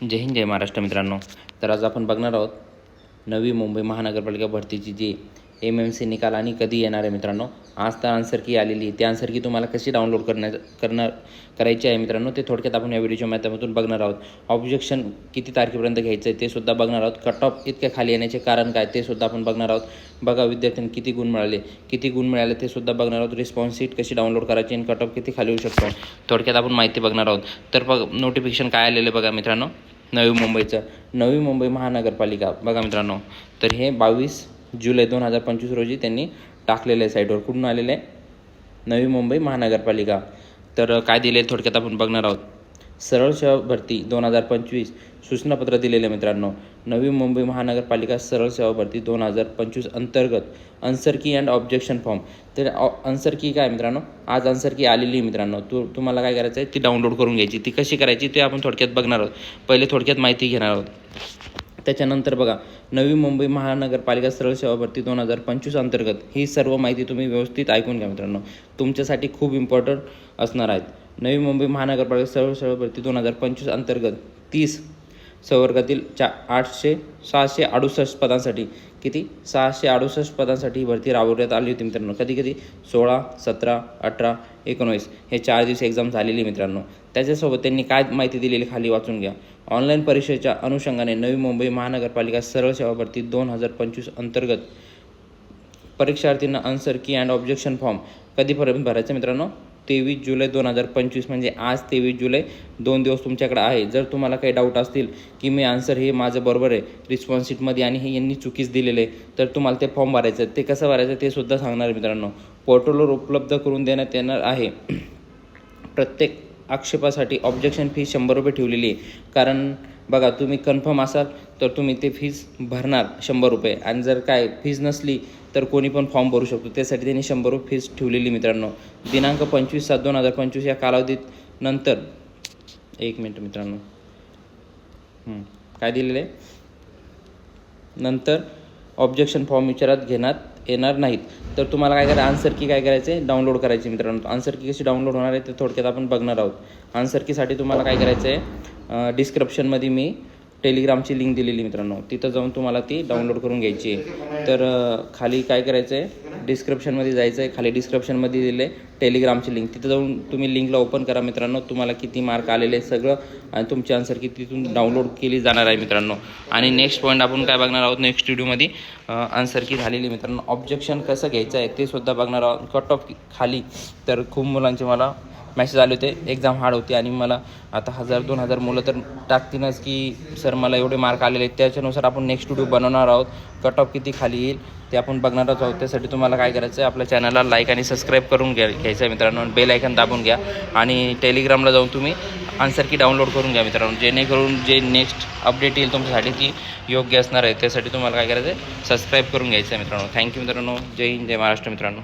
जय हिंद जय महाराष्ट्र मित्रांनो. तर आज आपण बघणार आहोत नवी मुंबई महानगरपालिका भरतीची जी एम एम सी निकाल आणि कधी येणार आहे मित्रांनो? आज तर आन्सर की आलेली त्या ती आन्सर की तुम्हाला कशी डाउनलोड करण्या करणार करायची आहे मित्रांनो ते थोडक्यात आपण या व्हिडिओच्या माध्यमातून बघणार आहोत. ऑब्जेक्शन किती तारखेपर्यंत घ्यायचं आहे ते सुद्धा बघणार आहोत. कट ऑफ इतक्या खाली येण्याचे कारण काय ते सुद्धा आपण बघणार आहोत. बघा विद्यार्थ्यांनी किती गुण मिळाले. किती गुण मिळाले ते सुद्धा बघणार आहोत. रिस्पॉन्स शीट कशी डाउनलोड करायची आणि कट ऑफ किती खाली येऊ शकतो? थोडक्यात आपण माहिती बघणार आहोत. तर बघ नोटिफिकेशन काय आलेलं आहे बघा मित्रांनो? नवी मुंबईचं. नवी मुंबई महानगरपालिका. बघा मित्रांनो. तर हे बावीस जुलै दोन हजार पंचवीस रोजी त्यांनी टाकलेलं आहे साईटवर कुठून आलेलं आहे? नवी मुंबई महानगरपालिका. तर काय दिले थोडक्यात आपण बघणार आहोत. सरळ सेवा भरती दोन हजार पंचवीस. सूचनापत्र दिलेलं आहे मित्रांनो. नवी मुंबई महानगरपालिका सरळ सेवा भरती दोन हजार पंचवीस अंतर्गत answer key and objection form तर अन्सर की काय मित्रांनो? आज अन्सर की आलेली आहे मित्रांनो. तू तुम्हाला काय करायचं आहे ती डाउनलोड करून घ्यायची. ती कशी करायची? ते आपण थोडक्यात बघणार आहोत. पहिले थोडक्यात माहिती घेणार आहोत. त्याच्यानंतर बघा नवी मुंबई महानगरपालिका सरळ सेवा भरती दोन हजार पंचवीस अंतर्गत ही सर्व माहिती तुम्ही व्यवस्थित ऐकून घ्या मित्रांनो. तुमच्यासाठी खूप इम्पॉर्टंट असणार आहेत. नवी मुंबई महानगरपालिका सरळ सेवा भरती दोन हजार पंचवीस अंतर्गत तीस संवर्गातील चा आठशे सहाशे अडुसष्ट पदांसाठी किती? सहाशे अडुसष्ट पदांसाठी ही भरती राबवण्यात आली होती मित्रांनो. कधी कधी? सोळा सतरा अठरा एकोणवीस. हे चार दिवस एक्झाम झालेली मित्रांनो. त्याच्यासोबत त्यांनी काय माहिती दिलेली खाली वाचून घ्या. ऑनलाईन परीक्षेच्या अनुषंगाने नवी मुंबई महानगरपालिका सरळ सेवा भरती दोन हजार पंचवीस अंतर्गत. परीक्षार्थींना answer key and objection form कधीपर्यंत भरायचं मित्रांनो? तेवीस जुलै दोन हजार पंचवीस म्हणजे आज तेवीस जुलै दोन दिवस तुमच्याकडे आहे. जर तुम्हाला काही डाऊट असतील की मी आन्सर हे माझं बरोबर आहे रिस्पॉन्स शीटमध्ये आणि हे यांनी चुकीच दिलेलं आहे तर तुम्हाला ते फॉर्म भरायचं आहे ते कसं भरायचं ते सुद्धा सांगणार मित्रांनो. पोर्टलवर उपलब्ध करून देण्यात येणार आहे. प्रत्येक आक्षेपासाठी ऑब्जेक्शन फी शंभर रुपये ठेवलेली आहे. कारण बघा तुम्ही कन्फर्म असाल तर तुम्ही ते फीज भरणार शंभर रुपये. आणि जर काय फीज नसली तर कोणी पण फॉर्म भरू शकतो. त्यासाठी त्यांनी शंभर रुपये फीज ठेवलेली मित्रांनो. दिनांक पंचवीस सात दोन हजार पंचवीस या कालावधीत नंतर एक मिनटं मित्रांनो. काय दिलेलं आहे? नंतर ऑब्जेक्शन फॉर्म विचारात घेण्यात येणार नाहीत. तर तुम्हाला काय करायचं? आन्सर की काय करायचं आहे डाउनलोड करायची मित्रांनो. आन्सर की कशी डाउनलोड होणार आहे ते थोडक्यात आपण बघणार आहोत. आन्सर कीसाठी तुम्हाला काय करायचं आहे डिस्क्रिप्शनमध्ये मी टेलिग्रामची लिंक दिलेली मित्रांनो. तिथं जाऊन तुम्हाला ती डाउनलोड करून घ्यायची आहे. तर खाली काय करायचं आहे डिस्क्रिप्शनमध्ये जायचं आहे खाली डिस्क्रिप्शनमध्ये दिले टेलिग्रामची लिंक तिथं जाऊन तुम्ही लिंकला ओपन करा मित्रांनो. तुम्हाला किती मार्क आलेले आहे सगळं आणि तुमची आन्सर की तिथून डाउनलोड केली जाणार आहे मित्रांनो. आणि नेक्स्ट पॉईंट आपण काय बघणार आहोत नेक्स्ट व्हिडिओमध्ये आन्सर की झालेली मित्रांनो. ऑब्जेक्शन कसं घ्यायचं आहे ते सुद्धा बघणार आहोत. कट ऑफ खाली. तर खूप मुलांचे मला मॅसेज आले होते. एक्झाम हार्ड होती आणि मला आता हजार दोन हजार मुलं तर टाकतीनच की सर मला एवढे मार्क आलेले आहेत. त्याच्यानुसार आपण नेक्स्ट व्हिडिओ बनवणार आहोत. कट ऑफ किती खाली येईल ते आपण बघणारच आहोत. त्यासाठी तुम्हाला काय करायचं आहे आपल्या चॅनलला लाईक आणि सबस्क्राईब करून घ्या घ्यायचं आहे मित्रांनो बेल आयकन दाबून घ्या. आणि टेलिग्रामला जाऊन तुम्ही आन्सर की डाउनलोड करून घ्या मित्रांनो. जेणेकरून जे नेक्स्ट अपडेट येईल तुमच्यासाठी ती योग्य असणार आहे. त्यासाठी तुम्हाला काय करायचं आहे सबस्क्राईब करून घ्यायचं आहे मित्रांनो थँक्यू मित्रांनो. जय हिंद जय महाराष्ट्र मित्रांनो.